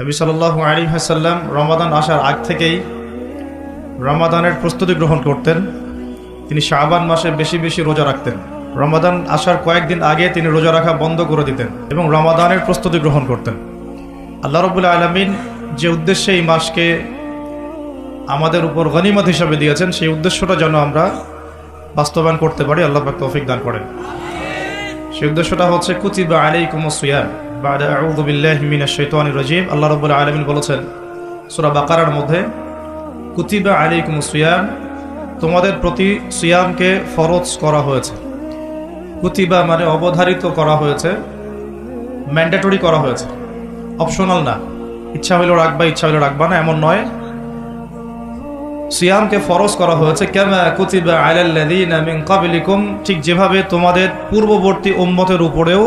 নবী সাল্লাহ আলী হাসাল্লাম রমাদান আসার আগ থেকেই রমাদানের প্রস্তুতি গ্রহণ করতেন। তিনি শাহবান মাসে বেশি বেশি রোজা রাখতেন। রমাদান আসার কয়েকদিন আগে তিনি রোজা রাখা বন্ধ করে দিতেন এবং রমাদানের প্রস্তুতি গ্রহণ করতেন। আল্লাহ রবুল্লা আলমিন যে উদ্দেশ্যে এই মাসকে আমাদের উপর গনিমত হিসাবে দিয়েছেন, সেই উদ্দেশ্যটা যেন আমরা বাস্তবায়ন করতে পারি। আল্লাহ তৌফিক দান করেন। সেই উদ্দেশ্যটা হচ্ছে কুতিবা আলাইকুম সিয়াম। শাইতানির আল্লাহ রাব্বুল আলামিন বলেছেন মধ্যে, কুতিবা তোমাদের প্রতি সিয়ামকে ফরজ করা হয়েছে। কুতিবা মানে অবধারিত করা হয়েছে, ম্যান্ডেটরি করা হয়েছে। অপশনাল না। ইচ্ছা হইলেও রাখবা, ইচ্ছা হইলেও রাখবা না, এমন নয়। সিয়ামকে ফরজ করা হয়েছে, কেমা কুতিবা আলাল্লাযীনা মিন ক্বাবলিকুম, ঠিক যেভাবে তোমাদের পূর্ববর্তী উম্মতের উপরেও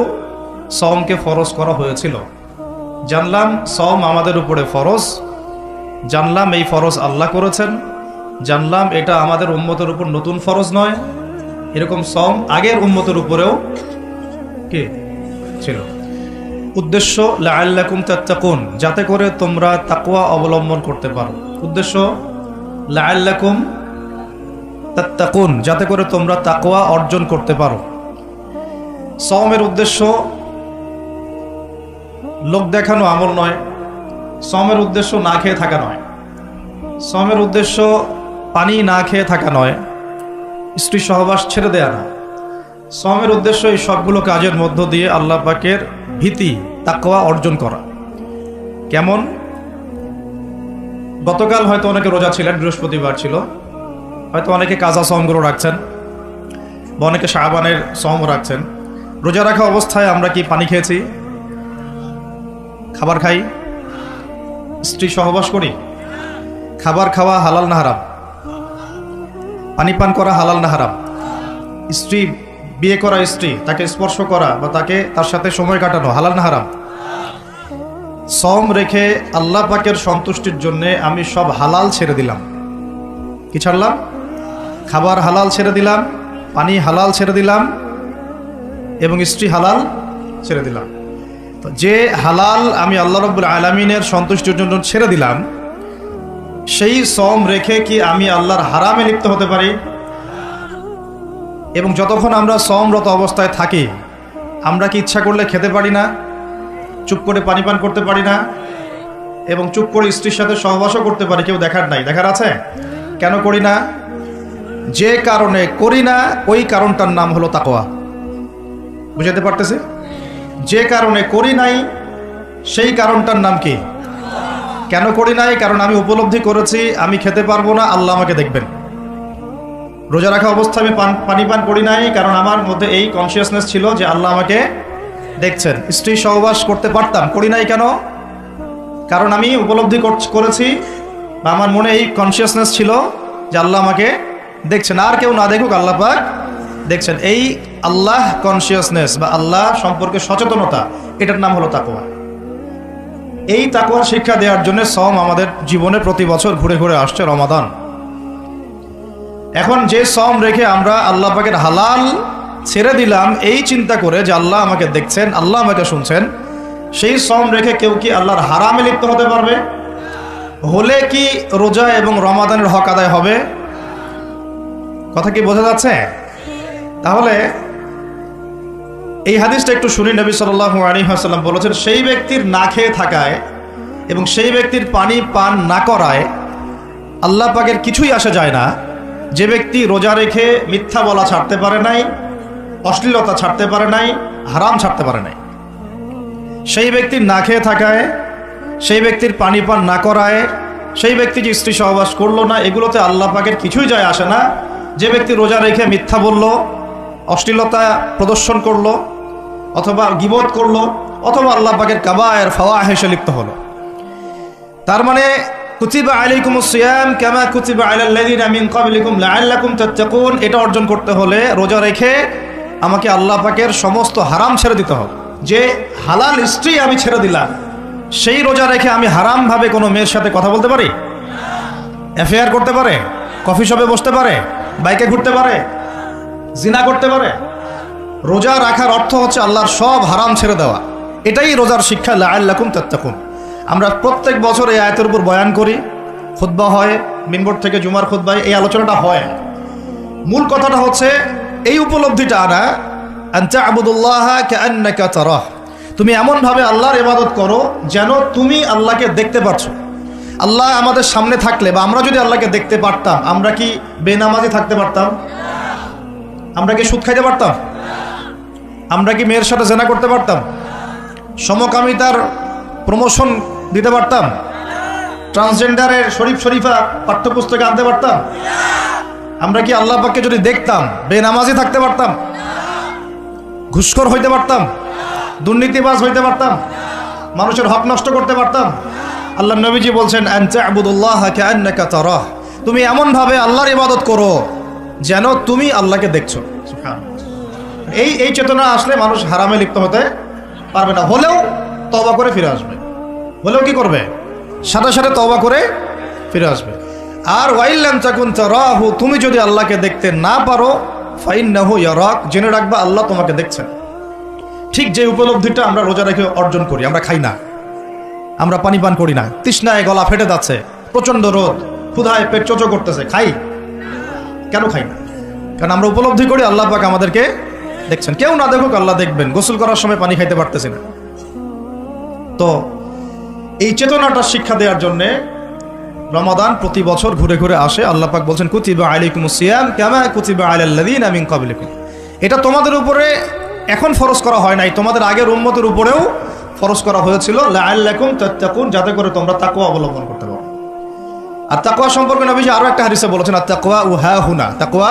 সওমকে ফরজ করা হয়েছিল। জানলাম সওম আমাদের উপরে ফরজ। জানলাম এই ফরজ আল্লাহ করেছেন। জানলাম এটা আমাদের উন্মতের উপর নতুন ফরজ নয়। এরকম সম আগের উম্মতের উপরেও কি? ছিল। উদ্দেশ্য, লাআল্লাকুম তাত্তাকুন, যাতে করে তোমরা তাকওয়া অবলম্বন করতে পারো। উদ্দেশ্য, লাআল্লাকুম তাত্তাকুন, যাতে করে তোমরা তাকওয়া অর্জন করতে পারো। সমের উদ্দেশ্য লোক দেখানো আমল নয়, সমের উদ্দেশ্য না খেয়ে থাকা নয়। সমের উদ্দেশ্য পানি না খেয়ে থাকা নয়, স্ত্রী সহবাস ছেড়ে দেয়া না সমের উদ্দেশ্য এই সবগুলো কাজের মধ্য দিয়ে আল্লাহ পাকের ভীতি, তাকওয়া অর্জন করা। কেমন? গতকাল হয়তো অনেকে রোজা ছিলেন, বৃহস্পতিবার ছিল। হয়তো অনেকে কাজা সমগুলো রাখছেন বা অনেকে শাহবানের সম রাখছেন। রোজা রাখা অবস্থায় আমরা কি পানি খেয়েছি? খাবার খাই। স্ত্রী সহবাস করি। খাবার খাওয়া হালাল না হারাম। পানি পান করা হালাল না হারাম। স্ত্রী বিয়ে করা স্ত্রী, তাকে স্পর্শ করা বা তাকে তার সাথে সময় কাটানো হালাল না হারাম। সম রেখে আল্লাহ পাকের সন্তুষ্টির জন্যে আমি সব হালাল ছেড়ে দিলাম। কি ছাড়লাম? খাবার হালাল ছেড়ে দিলাম, পানি হালাল ছেড়ে দিলাম এবং স্ত্রী হালাল ছেড়ে দিলাম। যে হালাল আমি আল্লাহ রব্বুল আলমিনের সন্তুষ্টির জন্য ছেড়ে দিলাম, সেই সম রেখে কি আমি আল্লাহর হারামে লিপ্ত হতে পারি? এবং যতক্ষণ আমরা সমরত অবস্থায় থাকি, আমরা কি ইচ্ছা করলে খেতে পারি না? চুপ করে পানি পান করতে পারি না? এবং চুপ করে স্ত্রীর সাথে সহবাসও করতে পারি, কেউ দেখার নাই। দেখার আছে? কেন করি না? যে কারণে করি না, ওই কারণটার নাম হলো তাকোয়া বুঝাতে পারতেছি? যে কারণে করি নাই, সেই কারণটার নাম কি? কেন করি নাই? কারণ আমি উপলব্ধি করেছি, আমি খেতে পারব না, আল্লাহ আমাকে দেখবেন। রোজা রাখা অবস্থা আমি পান পানি করি নাই, কারণ আমার মধ্যে এই কনসিয়াসনেস ছিল যে আল্লাহ আমাকে দেখছেন। স্ত্রী সহবাস করতে পারতাম, করি নাই কেন? কারণ আমি উপলব্ধি কর- করেছি বা আমার মনে এই কনসিয়াসনেস ছিল যে আল্লাহ আমাকে দেখছেন। আর কেউ না দেখুক, আল্লাহ পাক দেখছেন, এই আল্লাহ কনসিয়াসনেস বা আল্লাহ সম্পর্কে সচেতনতা, এটার নাম হলো তাকোয়া এই তাকোয়ার শিক্ষা দেওয়ার জন্য সম আমাদের জীবনে প্রতি বছর ঘুরে ঘুরে আসছে রমাদান। এখন যে সম রেখে আমরা আল্লাহ পাকের হালাল ছেড়ে দিলাম, এই চিন্তা করে যে আল্লাহ আমাকে দেখছেন, আল্লাহ আমাকে শুনছেন, সেই সম রেখে কেউ কি আল্লাহর হারামে লিপ্ত হতে পারবে? হলে কি রোজা এবং রমাদানের হক আদায় হবে? কথা কি বোঝা যাচ্ছে? তাহলে এই হাদিসটা একটু শুনি, নবী সাল্লাল্লাহু আলাইহি ওয়াসাল্লাম বলেছেন, সেই ব্যক্তির না খেয়ে থাকায় এবং সেই ব্যক্তির পানি পান না করায় আল্লাহ পাকের কিছুই আসা যায় না। যে ব্যক্তি রোজা রেখে মিথ্যা বলা ছাড়তে পারে নাই, অশ্লীলতা ছাড়তে পারে নাই, হারাম ছাড়তে পারে নাই। সেই ব্যক্তির না খেয়ে থাকায়, সেই ব্যক্তির পানি পান না করায়, সেই ব্যক্তি যে স্ত্রী সহবাস করল না, এগুলোতে আল্লাহ পাকের কিছুই যায় আসে না। যে ব্যক্তি রোজা রেখে মিথ্যা বলল অশ্লীলতা প্রদর্শন করল, অথবা গিবত করল, অথবা আল্লাহ পাকের কাবায়ের ফাওয়া হেসে লিপ্ত হলো। তার মানে কুতিবা আলাইকুম সিয়াম কামা কুতিবা আলাল্লাযিনা মিন ক্বাবলিকুম লাআল্লাকুম তাত্তাকুন। এটা অর্জন করতে হলে রোজা রেখে আমাকে আল্লাহ পাকের সমস্ত হারাম ছেড়ে দিতে হবে। যে হালাল স্ত্রী আমি ছেড়ে দিলাম, সেই রোজা রেখে আমি হারাম ভাবে কোনো মেয়ের সাথে কথা বলতে পারি? অ্যাফেয়ার করতে পারে? কফি শপে বসতে পারে? বাইকে ঘুরতে পারে? জিনা করতে পারে? রোজা রাখার অর্থ হচ্ছে আল্লাহর সব হারাম ছেড়ে দেওয়া। এটাই রোজার শিক্ষা, লাআল্লাকুম তাত্তাকুন। আমরা প্রত্যেক বছর এই আয়তের উপর বয়ান করি খুদ্া হয় মিনবোর্ড থেকে জুমার খুদ্ায় এই আলোচনাটা হয়। মূল কথাটা হচ্ছে, এই উপলব্ধিটা আনা আনতা আবুদুল্লাহ কান্নাকা তুমি এমনভাবে আল্লাহর ইবাদত করো যেন তুমি আল্লাহকে দেখতে পাচ্ছ আল্লাহ আমাদের সামনে থাকলে বা আমরা যদি আল্লাহকে দেখতে পারতাম, আমরা কি বেনামাজি থাকতে পারতাম? আমরা কি সুদ খাইতে পারতাম? আমরা কি মেয়ের সাথে জেনা করতে পারতাম? সমকামিতার প্রমোশন দিতে পারতাম? ট্রান্সজেন্ডারের শরীফ শরীফা পাঠ্যপুস্তকে আনতে পারতাম? আমরা কি আল্লাহ পাককে যদি দেখতাম, বেনামাজি থাকতে পারতাম? ঘুষখোর হইতে পারতাম? দুর্নীতিবাজ হইতে পারতাম? মানুষের হক নষ্ট করতে পারতাম? আল্লাহ নবীজি বলছেন তুমি এমনভাবে আল্লাহর ইবাদত করো যেন তুমি আল্লাহকে দেখছ। এই এই চেতনা আসলে মানুষ হারামে লিপ্ত হতে পারবে না। হলেও তবা করে ফিরে আসবে। হলেও কি করবে? সাথে সাথে তবা করে ফিরে আসবে। আর ওয়াইল্লাম চাকুন রাহু তুমি যদি আল্লাহকে দেখতে না পারো ফাইন নাহু ইয়ারাক, জেনে রাখবা আল্লাহ তোমাকে দেখছেন। ঠিক যে উপলব্ধিটা আমরা রোজা রেখে অর্জন করি, আমরা খাই না। আমরা পানি পান করি না। তৃষ্ণায় গলা ফেটে যাচ্ছে। প্রচণ্ড রোদ। ক্ষুধায় পেট চোচো করতেছে। খাই। কেন খাই না? কারণ আমরা উপলব্ধি করি আল্লাহ পাক আমাদেরকে দেখছেন, কেউ না দেখুক আল্লাহ দেখবেন, গোসল করার সময় পানি খাইতে পারতেছি না। তো এই চেতনাটা শিক্ষা দেওয়ার জন্যে রমাদান প্রতি বছর ঘুরে ঘুরে আসে। আল্লাহ পাক বলছেন, কুতিবা আলাইকুম সিয়াম কামা কুতিবা আলাল্লাযিন আমিন ক্বাবলিকুম। এটা তোমাদের উপরে এখন ফরজ করা হয় নাই, তোমাদের আগের উম্মতের উপরেও ফরজ করা হয়েছিল। লাআল্লাকুম তাত্তাকুন, যাতে করে তোমরা তাকওয়া অবলম্বন করতে পারো। আর তাকওয়া সম্পর্কে নবীজি আরও একটা হারিসে বলেছেন, আর তাকওয়া ও হা হুনা। তাকওয়া,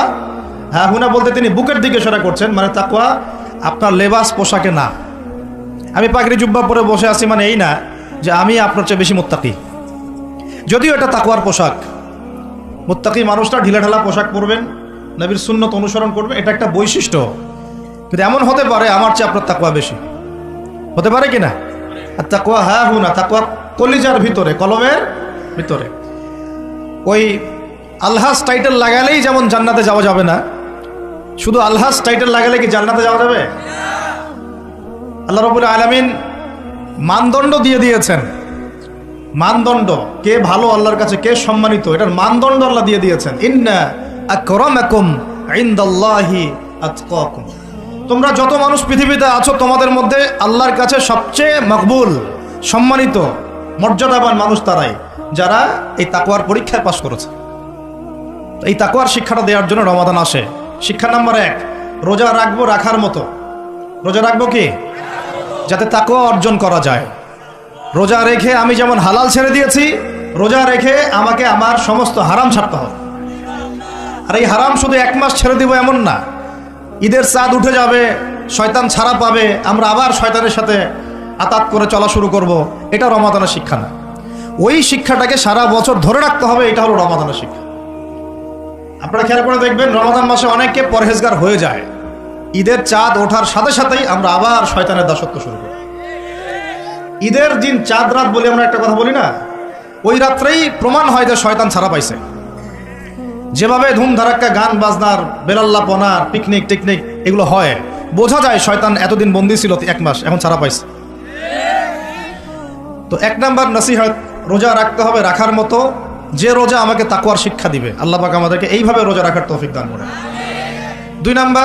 হা হুনা বলতে তিনি বুকের দিকে সেটা করছেন মানে তাকওয়া আপনার লেবাস, পোশাকে না। আমি পাগড়ি জুব্বা পরে বসে আছি মানে এই না যে আমি আপনার চেয়ে বেশি মোত্তাকি। যদিও এটা তাকওয়ার পোশাক। মোত্তাকি মানুষটা ঢিলাঢালা পোশাক পরবেন, নবীর সুন্নত অনুসরণ করবেন, এটা একটা বৈশিষ্ট্য। কিন্তু এমন হতে পারে আমার চেয়ে আপনার তাকওয়া বেশি। হতে পারে কি না? আর তাকওয়া হ্যাঁ হু না তাকওয়া কলিজার ভিতরে, কলমের ভিতরে। ওই আলহাস টাইটেল লাগালেই যেমন জান্নাতে যাওয়া যাবে না, শুধু আলহাস টাইটেল লাগালে কি জান্নাতে যাওয়া যাবে? আল্লাহ রবুল আলমিন মানদণ্ড দিয়ে দিয়েছেন। মানদণ্ড, কে ভালো আল্লাহর কাছে, কে সম্মানিত, এটার মানদণ্ড আল্লাহ দিয়ে দিয়েছেন। ইন্না আকরামাকুম ইনদাল্লাহি আতকাকুম। তোমরা যত মানুষ পৃথিবীতে আছো, তোমাদের মধ্যে আল্লাহর কাছে সবচেয়ে মকবুল, সম্মানিত, মর্যাদাবান মানুষ তারাই। যারা এই তাকুয়ার পরীক্ষায় পাশ করেছে। এই তাকুয়ার শিক্ষাটা দেওয়ার জন্য রমাদান আসে। শিক্ষা নাম্বার এক, রোজা রাখব রাখার মতো। রোজা রাখব কি? যাতে তাকুয়া অর্জন করা যায়। রোজা রেখে আমি যেমন হালাল ছেড়ে দিয়েছি, রোজা রেখে আমাকে আমার সমস্ত হারাম ছাড়তে হবে। আর এই হারাম শুধু এক মাস ছেড়ে দিব এমন না। ঈদের চাঁদ উঠে যাবে, শয়তান ছাড়া পাবে, আমরা আবার শয়তানের সাথে আতাত করে চলা শুরু করব। এটা রমাদানের শিক্ষা না। ওই শিক্ষাটাকে সারা বছর ধরে রাখতে হবে, এটা হলো রমাদানের শিক্ষা। আপনারা খেয়াল করে দেখবেন, রমাদান মাসে অনেকে পরহেজগার হয়ে যায়। ঈদের চাঁদ ওঠার সাথে সাথেই আমরা আবার শয়তানের দাসত্ব শুরু করি। ঈদের দিন চাঁদ রাত বলে আমরা একটা কথা বলি না? ওই রাত্রেই প্রমাণ হয় যে শয়তান ছাড়া পাইছে। যেভাবে ধুমধারাক্কা গান বাজনার, বেলাল্লাপনার পিকনিক টিকনিক এগুলো হয়, বোঝা যায় শয়তান এতদিন বন্দি ছিল এক মাস, এখন ছাড়া পাইছে। তো এক নাম্বার নসিহত রোজা রাখতে হবে, রাখার মতো যে রোজা আমাকে তাকুয়ার শিক্ষা দিবে। আল্লাহ পাক আমাদেরকে এইভাবে রোজা রাখার তৌফিক দান করে দুই নাম্বার